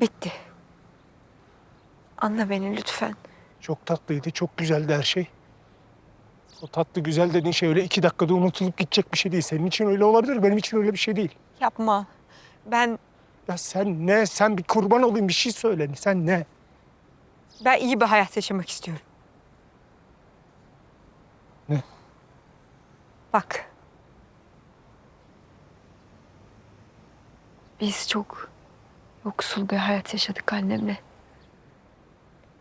Bitti. Anla beni lütfen. Çok tatlıydı, çok güzeldi her şey. O tatlı güzel dediğin şey öyle iki dakikada unutulup gidecek bir şey değil. Senin için öyle olabilir, benim için öyle bir şey değil. Yapma. Ben Ya sen ne? Sen bir kurban olayım bir şey söyle. Sen ne? ben iyi bir hayat yaşamak istiyorum. Ne? Bak. Biz çok yoksul bir hayat yaşadık annemle.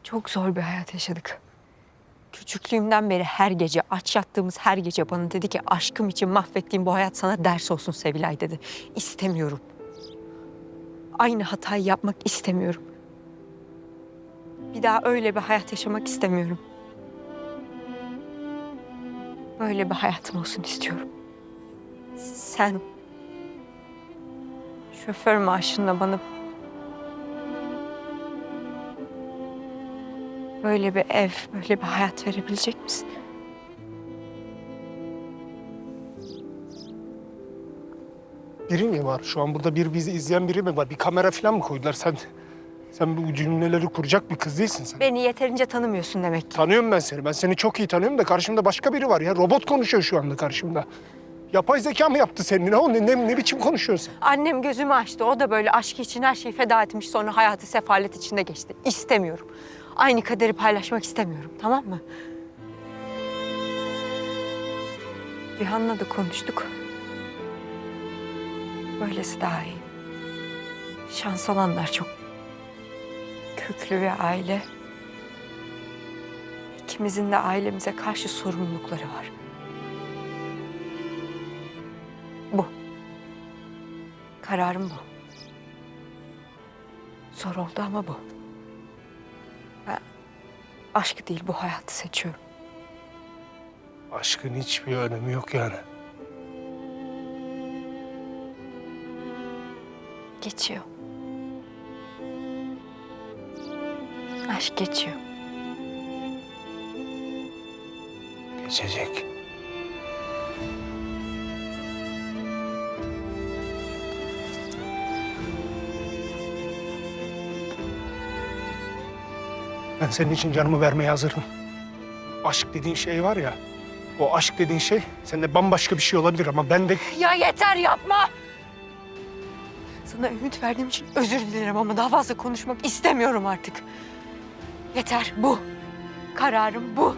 Çok zor bir hayat yaşadık. Küçüklüğümden beri her gece, aç yattığımız her gece bana dedi ki aşkım için mahvettiğim bu hayat sana ders olsun Sevilay dedi. İstemiyorum. Aynı hatayı yapmak istemiyorum. Bir daha öyle bir hayat yaşamak istemiyorum. Böyle bir hayatım olsun istiyorum. Sen şoför maaşınla bana böyle bir ev, böyle bir hayat verebilecek misin? Biri mi var? Şu an burada bir bizi izleyen biri mi var? Bir kamera falan mı koydular? Sen sen bu cümleleri kuracak bir kız değilsin sen. Beni yeterince tanımıyorsun demek ki. Tanıyorum ben seni. Ben seni çok iyi tanıyorum da karşımda başka biri var ya. Robot konuşuyor şu anda karşımda. Yapay zeka mı yaptı seni? Ne, o? ne, ne, ne biçim konuşuyorsun sen? Annem gözümü açtı. O da böyle aşk için her şeyi feda etmiş. Sonra hayatı sefalet içinde geçti. İstemiyorum. Aynı kaderi paylaşmak istemiyorum. Tamam mı? Cihan'la da konuştuk. Böylesi daha iyi. Şans olanlar çok köklü bir aile. İkimizin de ailemize karşı sorumlulukları var. Bu. Kararım bu. Zor oldu ama bu. Aşkı değil bu hayatı seçiyorum. Aşkın hiçbir önemi yok yani. Geçiyor. Aşk geçiyor. Geçecek. Ben senin için canımı vermeye hazırım. Aşk dediğin şey var ya, o aşk dediğin şey sende bambaşka bir şey olabilir ama ben de Ya yeter yapma. Sana ümit verdiğim için özür dilerim ama daha fazla konuşmak istemiyorum artık. Yeter bu. Kararım bu.